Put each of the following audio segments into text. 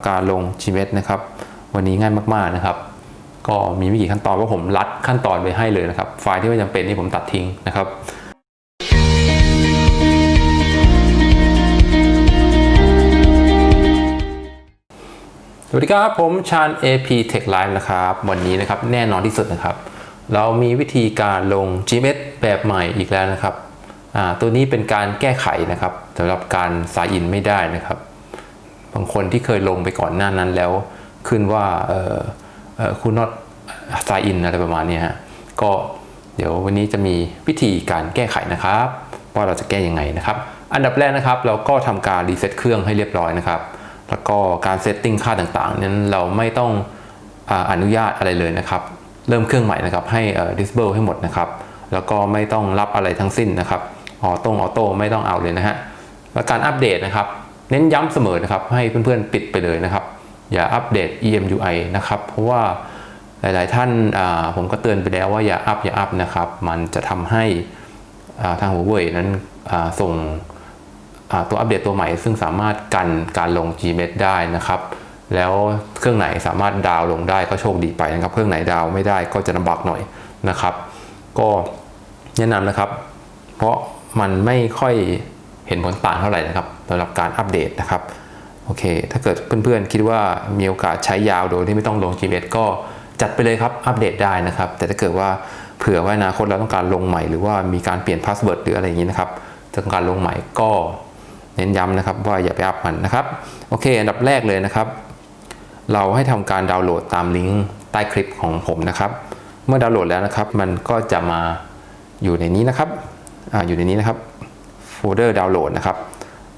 การลง Gmet นะครับ วันนี้ง่ายมากๆนะครับ ก็มีไม่กี่ขั้นตอนว่าผมรัดขั้นตอนไปให้เลยนะครับ ไฟล์ที่ไม่จำเป็นนี่ผมตัดทิ้งนะครับสวัสดีครับ ผมชาญ AP Tech Live นะครับ วันนี้นะครับแน่นอนที่สุดนะครับ เรามีวิธีการลง Gmet แบบใหม่อีกแล้วนะครับตัวนี้เป็นการแก้ไขนะครับสำหรับการสายอินไม่ได้นะครับ บางคนที่เคยลงไปก่อนหน้านั้นแล้วขึ้นว่าเออเออคุณ not sign in อะไรประมาณนี้ฮะก็เดี๋ยววันนี้จะมีวิธีการแก้ไขนะครับ ว่าเราจะแก้ยังไงนะครับ อันดับแรกนะครับ เราก็ทำการรีเซ็ตเครื่องให้เรียบร้อยนะครับ แล้วก็การเซตติ้งค่าต่างๆนั้นเราไม่ต้องอาอนุญาตอะไรเลยนะครับ เริ่มเครื่องใหม่นะครับให้ disable ให้หมดนะครับ แล้วก็ไม่ต้องรับอะไรทั้งสิ้นนะครับออโต้ออโต้ไม่ต้องเอาเลยนะฮะแล้วการอัปเดตนะครับ เน้นย้ำเสมอนะครับ ให้เพื่อนๆปิดไปเลยนะครับ อย่าอัปเดต EMUI นะครับ เพราะว่าหลาย ๆ ท่านผมก็เตือนไปแล้วว่าอย่าอัปอย่าอัพนะครับ มันจะทำให้ทาง Huawei นั้นส่งตัวอัปเดตตัวใหม่ ซึ่งสามารถกันการลง Gmet ได้นะครับ แล้วเครื่องไหนสามารถดาวน์ลงได้ก็โชคดีไปนะครับ เครื่องไหนดาวน์ไม่ได้ก็จะลำบากหน่อยนะครับ ก็แนะนำนะครับ เพราะมันไม่ค่อย เห็นผลต่างเท่าไหร่นะครับสำหรับการอัปเดตนะครับโอเค ถ้าเกิดเพื่อนๆ คิดว่ามีโอกาสใช้ยาวโดยที่ไม่ต้องลง Gmet ก็จัดไปเลยครับ อัปเดตได้นะครับ แต่ถ้าเกิดว่าเผื่อว่าอนาคตเราต้องการลงใหม่หรือว่ามีการเปลี่ยนพาสเวิร์ดหรืออะไรอย่างนี้นะครับต้องการลงใหม่ก็เน้นย้ำนะครับว่าอย่าไปอัพมันนะครับ โอเค อันดับแรกเลยนะครับ เราให้ทำการดาวน์โหลดตามลิงก์ใต้คลิปของผมนะครับ เมื่อดาวน์โหลดแล้วนะครับ มันก็จะมาอยู่ในนี้นะครับออยู่ในนี้นะครับ โฟลเดอร์ดาวน์โหลดนะครับ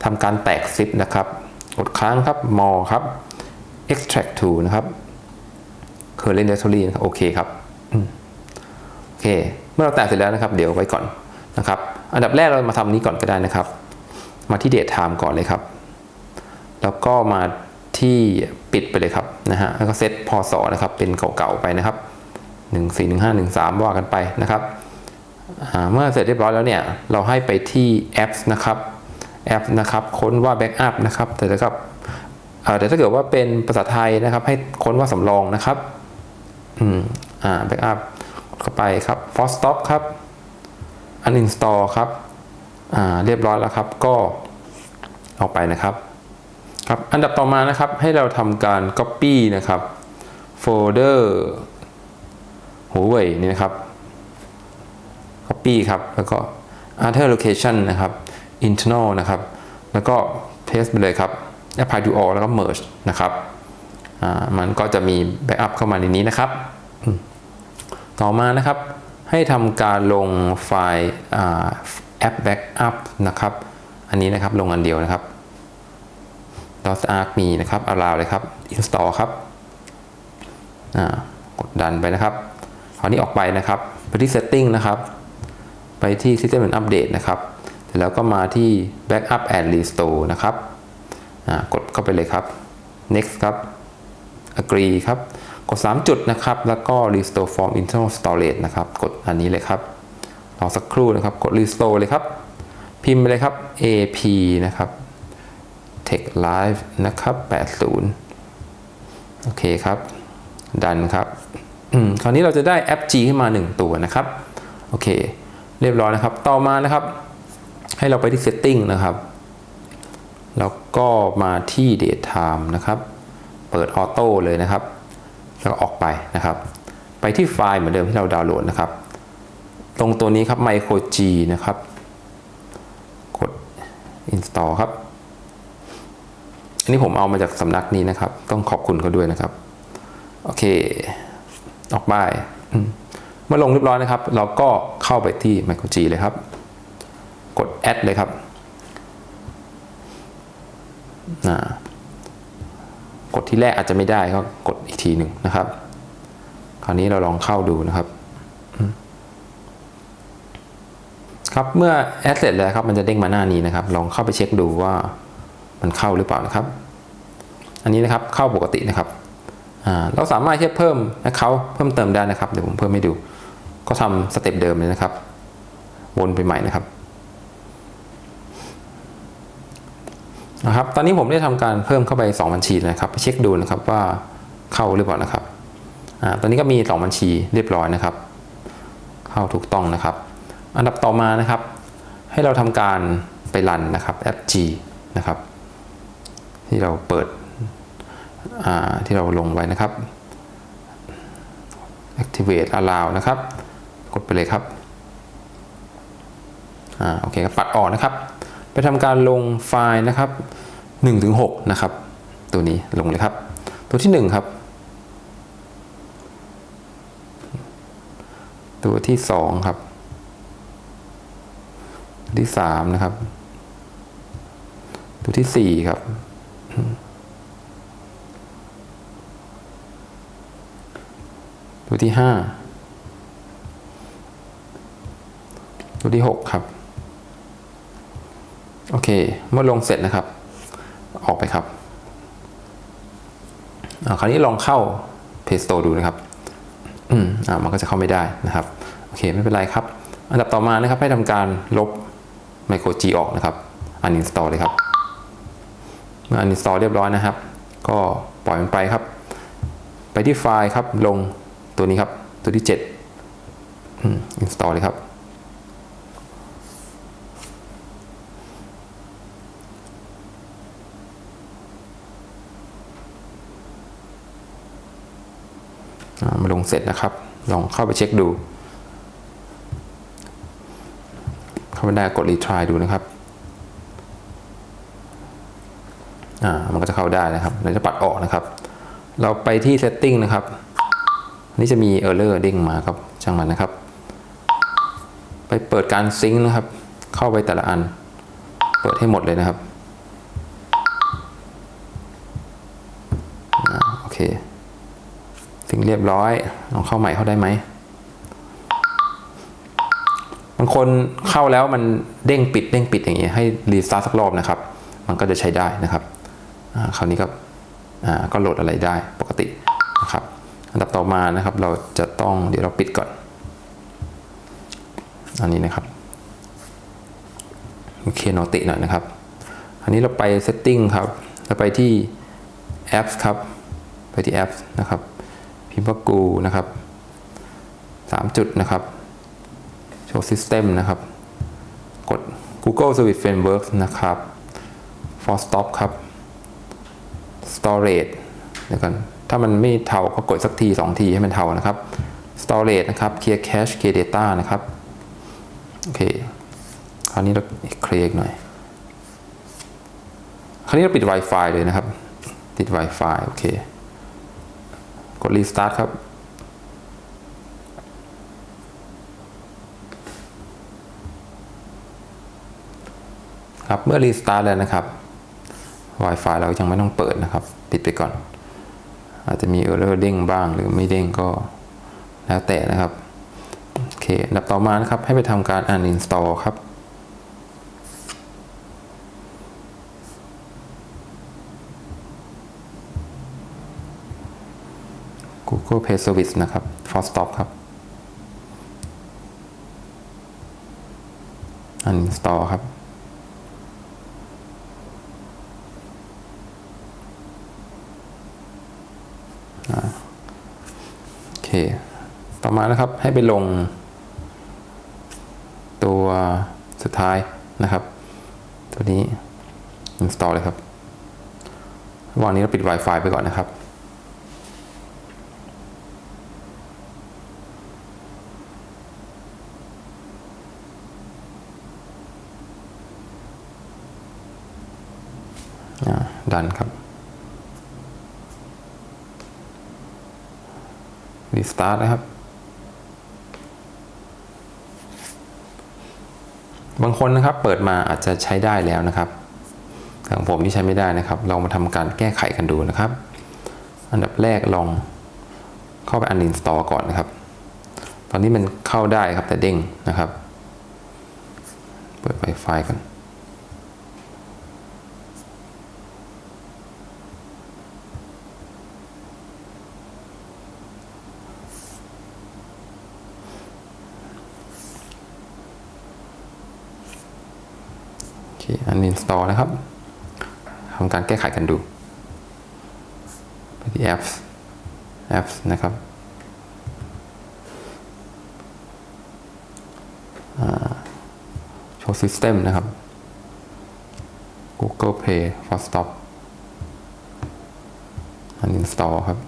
ทำการแตกซิปนะครับ กดค้างครับ more ครับ extract to นะครับ current directory นะครับโอเคครับโอเค เมื่อเราแตกเสร็จแล้วนะครับ เดี๋ยวไว้ก่อนนะครับ อันดับแรกเรามาทำนี้ก่อนก็ได้นะครับ มาที่ date time ก่อนเลยครับ แล้วก็มาที่ปิดไปเลยครับนะฮะ แล้วก็เซตพศนะครับ เป็นเก่าๆไปนะครับ 1 4 1 5 1 3 ว่ากันไปนะครับ เมื่อเสร็จเรียบร้อยแล้วเนี่ยเราให้ไปที่ apps นะครับ apps นะครับค้นว่า backup นะครับแต่ถ้ากับแต่ถ้าเกิดว่าเป็นภาษาไทยนะครับ ให้ค้นว่าสำรองนะครับอืมอ่า backup เข้าไปครับ force stop ครับ uninstall ครับอ่าเรียบร้อยแล้วครับก็ออกไปนะครับครับอันดับต่อมานะครับให้เราทำการ copy นะครับโฟลเดอร์ Huawei นี่นะครับ copy ครับแล้วก็ other location นะครับ internal นะครับ แล้วก็ paste ไปเลยครับ apply to all แล้วก็ merge นะครับมันก็จะมี backup เข้ามาในนี้นะครับ ต่อมานะครับให้ทำการลงไฟล์แอป backup นะครับ อันนี้นะครับลงอันเดียวนะครับ dot arc มีนะครับ allow เลยครับ install ครับกดดันไปนะครับคราวนี้ออกไปนะครับไปที่ setting นะครับ ไปที่ system and update นะครับแล้วก็มาที่ backup and restore นะครับกดเข้าไปเลยครับ next ครับ agree ครับ กด 3 จุดนะครับ แล้วก็ restore from internal storage นะครับ กดอันนี้เลยครับรอสักครู่นะครับ กด restore เลยครับ พิมพ์ไปเลยครับ ap นะครับ tech live นะครับ 80 โอเคครับ ดันครับ คราวนี้เราจะได้แอป G ขึ้นมา 1 ตัวนะครับ โอเค เรียบร้อยนะครับ ต่อมานะครับ ให้เราไปที่ setting นะครับ แล้วก็มาที่ date time นะครับ เปิดออโต้เลยนะครับ แล้วออกไปนะครับ ไปที่ไฟล์เหมือนเดิมที่เราดาวน์โหลดนะครับ ตรงตัวนี้ครับ micro G นะครับ กด install ครับ อันนี้ผมเอามาจากสำนักนี้นะครับ ต้องขอบคุณเขาด้วยนะครับ โอเค ออกไป มื่อลงเรียบร้อยนะครับ เราก็เข้าไปที่ micro G เลยครับ กด add เลยครับกดที่แรกอาจจะไม่ได้ก็กดอีกทีหนึ่งนะครับ คราวนี้เราลองเข้าดูนะครับ ครับเมื่อแอดเสร็จแล้วครับมันจะเด้งมาหน้านี้นะครับ ลองเข้าไปเช็คดูว่ามันเข้าหรือเปล่านะครับ อันนี้นะครับเข้าปกตินะครับเราสามารถที่จะเพิ่มนะเขาเพิ่มเติมได้นะครับ เดี๋ยวผมเพิ่มให้ดู ก็ทำสเต็ปเดิมเลยนะครับ วนไปใหม่นะครับนะครับ ตอนนี้ผมได้ทำการเพิ่มเข้าไป 2 บัญชีนะครับเช็คดูนะครับว่าเข้าหรือเปล่านะครับอ่าตอนนี้ก็มี 2 บัญชีเรียบร้อยนะครับ เข้าถูกต้องนะครับ อันดับต่อมานะครับ ให้เราทำการไปรันนะครับแอป G นะครับ ที่เราเปิดอ่าที่เราลงไว้นะครับ activate allow นะครับ กดไปเลยครับอ่าโอเคปัดออกนะครับ ไปทำการลงไฟล์นะครับ1ถึง6นะครับ ตัวนี้ลงเลยครับ ตัวที่ 1 ครับ ตัวที่ 2 ครับ ตัวที่ 3 นะครับ ตัวที่ 4 ครับตัวที่ 5 ตัวที่ 6 ครับ โอเค เมื่อลงเสร็จนะครับ ออกไปครับอ่าคราวนี้ลองเข้า Play Store ดูนะครับ อืมอ่ามันก็จะเข้าไม่ได้นะครับ โอเค ไม่เป็นไรครับ อันดับต่อมานะครับ ให้ทำการลบ Micro G ออกนะครับ uninstall เลยครับเมื่อ uninstall เรียบร้อยนะครับ ก็ปล่อยมันไปครับ ไปที่ไฟล์ครับ ลงตัวนี้ครับ ตัวที่7อืม install เลยครับ มาลงเสร็จนะครับ ลองเข้าไปเช็คดู เข้าไปได้กดรีทรายดูนะครับอ่ามันก็จะเข้าได้นะครับ เราจะปัดออกนะครับ เราไปที่ setting นะครับ นี่จะมี error เด้งมาครับช่างมันนะครับ ไปเปิดการซิงค์นะครับ เข้าไปแต่ละอัน เปิดให้หมดเลยนะครับอ่าโอเค ถึงเรียบร้อยลองเข้าใหม่เข้าได้ไหมบางคนเข้าแล้วมันเด้งปิดเด้งปิดอย่างเงี้ยให้รีสตาร์ทสักรอบนะครับ มันก็จะใช้ได้นะครับอ่าคราวนี้ก็ก็โหลดอะไรได้ปกตินะครับ อันดับต่อมานะครับเราจะต้องเดี๋ยวเราปิดก่อน อันนี้นะครับโอเคโนติหน่อยนะครับ อันนี้เราไป setting ครับเราไปที่ apps ครับ ไปที่ apps นะครับ พิมพ์ว่ากูนะครับ 3 จุดนะครับ show system นะครับ กด Google Service Framework นะครับ for stop ครับ storage เดี๋ยวกันถ้ามันไม่เทาก็กดสักที 2 ทีให้มันเทานะครับ storage นะครับ clear cache clear data นะครับ โอเค คราวนี้เราเคลียร์หน่อย คราวนี้เราปิด Wi-Fi เลยนะครับปิด Wi-Fi โอเค กด restart ครับครับเมื่อ restart แล้วนะครับ Wi-Fi เรายังไม่ต้องเปิดนะครับ ปิดไปก่อน อาจจะมี error เด้งบ้างหรือไม่เด้งก็แล้วแต่นะครับ โอเค ดับต่อมานะครับ ให้ไปทำการ uninstall ครับ Google Pay Service นะครับ for stop ครับ uninstall ครับ โอเค ต่อมานะครับ ให้ไปลง ตัวสุดท้ายนะครับ ตัวนี้ install เลยครับระหว่างนี้เราปิด Wi-Fi ไปก่อนนะครับ ดันครับรีสตาร์ทนะครับ บางคนนะครับเปิดมาอาจจะใช้ได้แล้วนะครับแต่ของผมนี่ใช้ไม่ได้นะครับ เรามาทำการแก้ไขกันดูนะครับ อันดับแรกลองเข้าไป uninstall ก่อนนะครับ ตอนนี้มันเข้าได้ครับแต่เด้งนะครับ เปิด Wi-Fi กัน โอเค uninstall นะครับทำการแก้ไขกันดู ไปที่ apps apps นะครับโชว์ system นะครับ Google Play for stop uninstall ครับ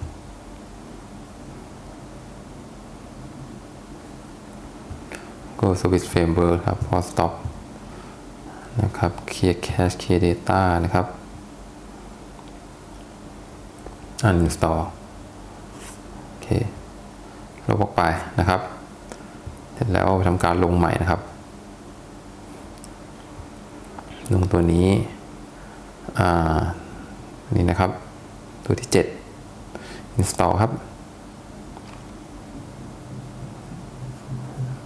Google Service Framework ครับ for stop นะครับ clear cache clear data นะครับ uninstall โอเคลบออกไปนะครับ เสร็จแล้วทำการลงใหม่นะครับ ลงตัวนี้ อ่า นี่นะครับ ตัวที่ 7 install ครับ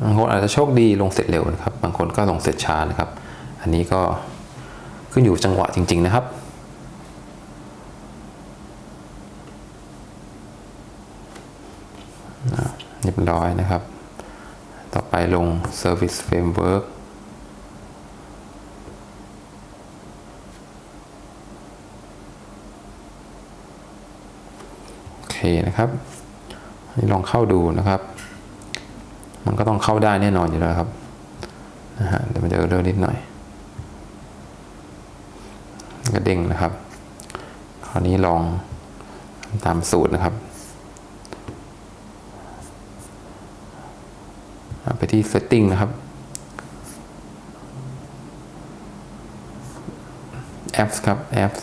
บางคนอาจจะโชคดีลงเสร็จเร็วนะครับ บางคนก็ลงเสร็จช้านะครับ อันนี้ก็ขึ้นอยู่จังหวะจริง ๆ นะครับเรียบร้อยนะครับ ต่อไปลง Service Framework โอเคนะครับนนี้ลองเข้าดูนะครับ มันก็ต้องเข้าได้แน่นอนอยู่แล้วครับนะฮะเดี๋ยวมันจะเออร์นิดหน่อย กระเด้งนะครับ คราวนี้ลองตามสูตรนะครับ ไปที่ setting นะครับ apps ครับ apps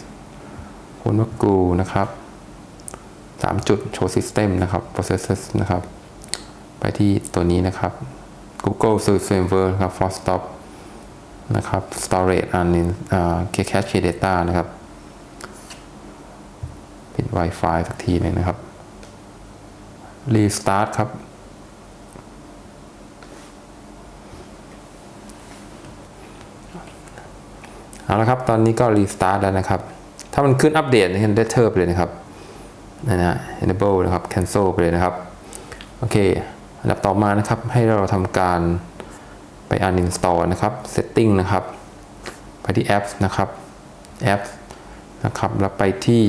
คุณว่ากูนะครับสามจุด show system นะครับ processes นะครับ ไปที่ตัวนี้นะครับ Google Search Framework ครับ for stop นะครับ storage and uh, cache data นะครับ ปิด Wi-Fi สักทีหนึงนะครับ restart ครับ เอาละครับ ตอนนี้ก็ restart แล้วนะครับ ถ้ามันขึ้นอัปเดตนี่ได้เทอร์ปเลยนะครับนะฮะ enable นะครับ cancel ไปเลยนะครับ โอเค อันดับต่อมานะครับ ให้เราทำการไป uninstall นะครับ เ setting นะครับ ไปที่ apps นะครับ apps นะครับ แล้วไปที่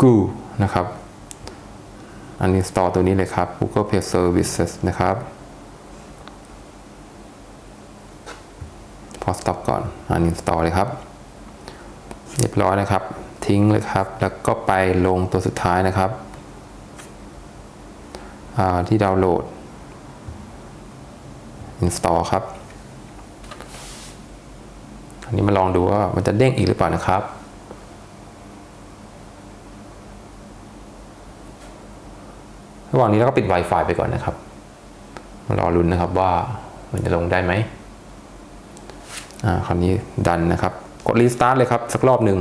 Google นะครับ uninstall ตัวนี้เลยครับ Google Play Services นะครับพอ stop ก่อน uninstall เลยครับ เรียบร้อยนะครับ ทิ้งเลยครับ แล้วก็ไปลงตัวสุดท้ายนะครับที่ดาวน์โหลด install ครับ นนี้มาลองดูว่ามันจะเด้งอีกหรือเปล่านะครับ ระหว่างนี้เราก็ปิด Wi-Fi ไปก่อนนะครับ มารอลุ้นนะครับว่ามันจะลงได้ไหมอ่าคราวนี้ดันนะครับ กดรีสตาร์ทเลยครับ สักรอบหนึ่ง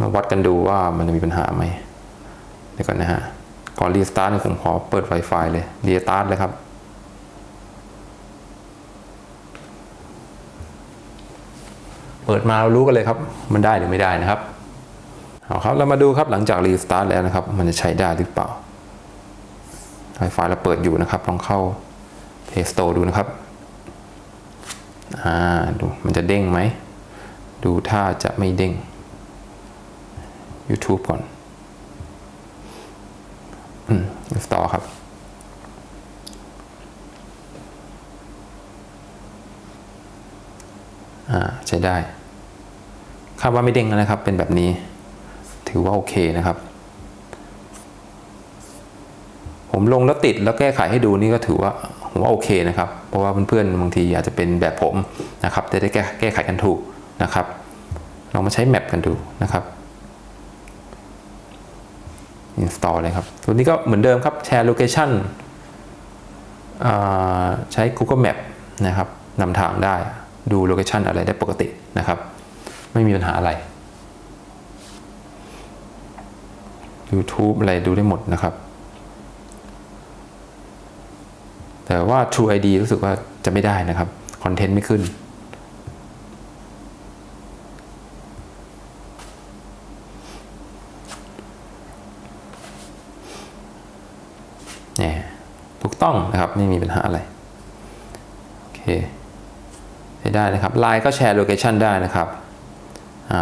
มาวัดกันดูว่ามันจะมีปัญหาไหมเดี๋ยวก่อนนะฮะก่อนรีสตาร์ทผมขอเปิด Wi-Fi เลยรีสตาร์ทเลยครับ ปิดมาเรารู้กันเลยครับ มันได้หรือไม่ได้นะครับเอาครับเรามาดูครับหลังจากรีสตาร์ทแล้วนะครับ มันจะใช้ได้หรือเปล่า Wi-Fi เราเปิดอยู่นะครับลองเข้า Play Store ดูนะครับอ่าดูมันจะเด้งไหม ดูถ้าจะไม่เด้ง YouTube ก่อนอืม install ครับอ่าใช้ได้ คาดว่าไม่เด้งนะครับ เป็นแบบนี้ ถือว่าโอเคนะครับ ผมลงแล้วติดแล้วแก้ไขให้ดูนี่ก็ถือว่าผมว่าโอเคนะครับ เพราะว่าเพื่อนๆบางทีอาจจะเป็นแบบผมนะครับจะได้แก้แก้ไขกันถูกนะครับลองมาใช้แมปกันดูนะครับ install เลยครับ ตัวนี้ก็เหมือนเดิมครับแชร์โลเคชันใช้ Google Map นะครับนำทางได้ดูโลเคชันอะไรได้ปกตินะครับ ไม่มีปัญหาอะไร YouTube อะไรดูได้หมดนะครับ แต่ว่า True ID รู้สึกว่าจะไม่ได้นะครับ คอนเทนต์ไม่ขึ้น เนี่ย ถูกต้องนะครับ ไม่มีปัญหาอะไร โอเคได้นะครับไลน์ก็แชร์โลเคชันได้นะครับ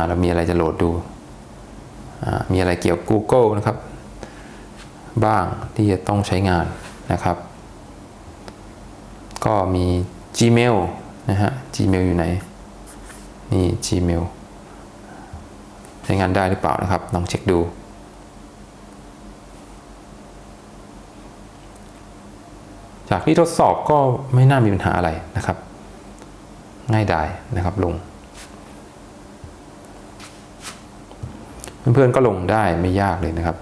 เรามีอะไรจะโหลดดู มีอะไรเกี่ยวกับ Google นะครับ บ้างที่จะต้องใช้งานนะครับ ก็มี Gmail นะฮะ Gmail อยู่ไหน นี่ Gmail ใช้งานได้หรือเปล่านะครับ ลองเช็คดูจากที่ทดสอบก็ไม่น่ามีปัญหาอะไรนะครับ ง่ายดายนะครับลง เพื่อนๆก็ลงได้ไม่ยากเลยนะครับ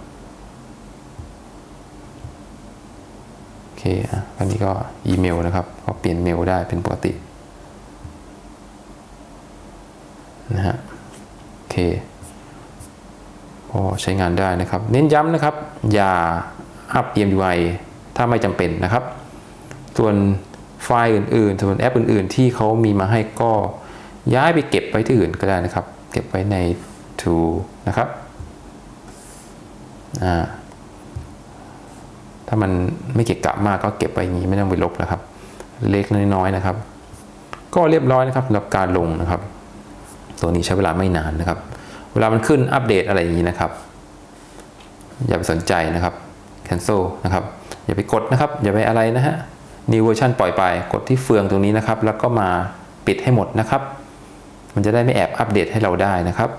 โอเคอะอันนี้ก็อีเมลนะครับก็เปลี่ยนเมลได้เป็นปกตินะฮะโอเคพอใช้งานได้นะครับ เน้นย้ำนะครับ อย่าอัพ EMUI ถ้าไม่จำเป็นนะครับ ส่วนไฟล์อื่นๆ ส่วนแอปอื่นๆ ที่เขามีมาให้ก็ย้ายไปเก็บไว้ที่อื่นก็ได้นะครับ เก็บไว้ใน to นะครับถ้ามันไม่เกะกะมากก็เก็บไว้อย่างนี้ไม่ต้องไปลบนะครับ เล็กน้อยๆนะครับ ก็เรียบร้อยนะครับสำหรับการลงนะครับ ตัวนี้ใช้เวลาไม่นานนะครับ เวลามันขึ้นอัปเดตอะไรอย่างนี้นะครับ อย่าไปสนใจนะครับ cancel นะครับ อย่าไปกดนะครับ อย่าไปอะไรนะฮะ new version ปล่อยไป กดที่เฟืองตรงนี้นะครับ แล้วก็มาปิดให้หมดนะครับ มันจะได้ไม่แอบอัปเดตให้เราได้นะครับ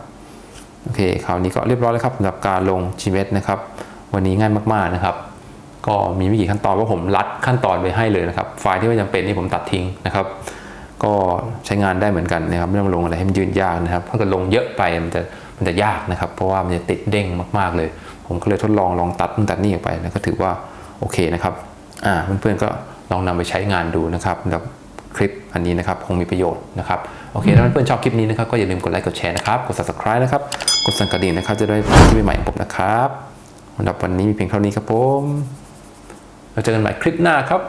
โอเคคราวนี้ก็เรียบร้อยแล้วครับสำหรับการลง Gmail นะครับ วันนี้ง่ายมากๆนะครับ ก็มีไม่กี่ขั้นตอนว่าผมรัดขั้นตอนไปให้เลยนะครับ ไฟล์ที่ไม่จำเป็นนี่ผมตัดทิ้งนะครับ ก็ใช้งานได้เหมือนกันนะครับไม่ต้องลงอะไรให้มันยืนยากนะครับ ถ้าเกิดลงเยอะไปมันจะมันจะยากนะครับ เพราะว่ามันจะติดเด้งมากๆเลย ผมก็เลยทดลองลองตัดนู่นตัดนี่ออกไปแล้วก็ถือว่าโอเคนะครับอ่าเพื่อนๆก็ลองนำไปใช้งานดูนะครับสำหรับคลิปอันนี้นะครับคงมีประโยชน์นะครับโอเคถ้าเพื่อนๆชอบคลิปนี้นะครับก็อย่าลืมกดไลค์กดแชร์นะครับกด subscribe นะครับ กดสั่นกระดิ่งนะครับ จะได้คลิปใหม่ๆของผมนะครับสำหรับวันนี้มีเพียงเท่านี้ครับผมเราเจอกันใหม่คลิปหน้าครับ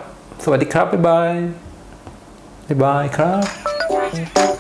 สวัสดีครับ บ๊ายบาย บ๊ายบายครับ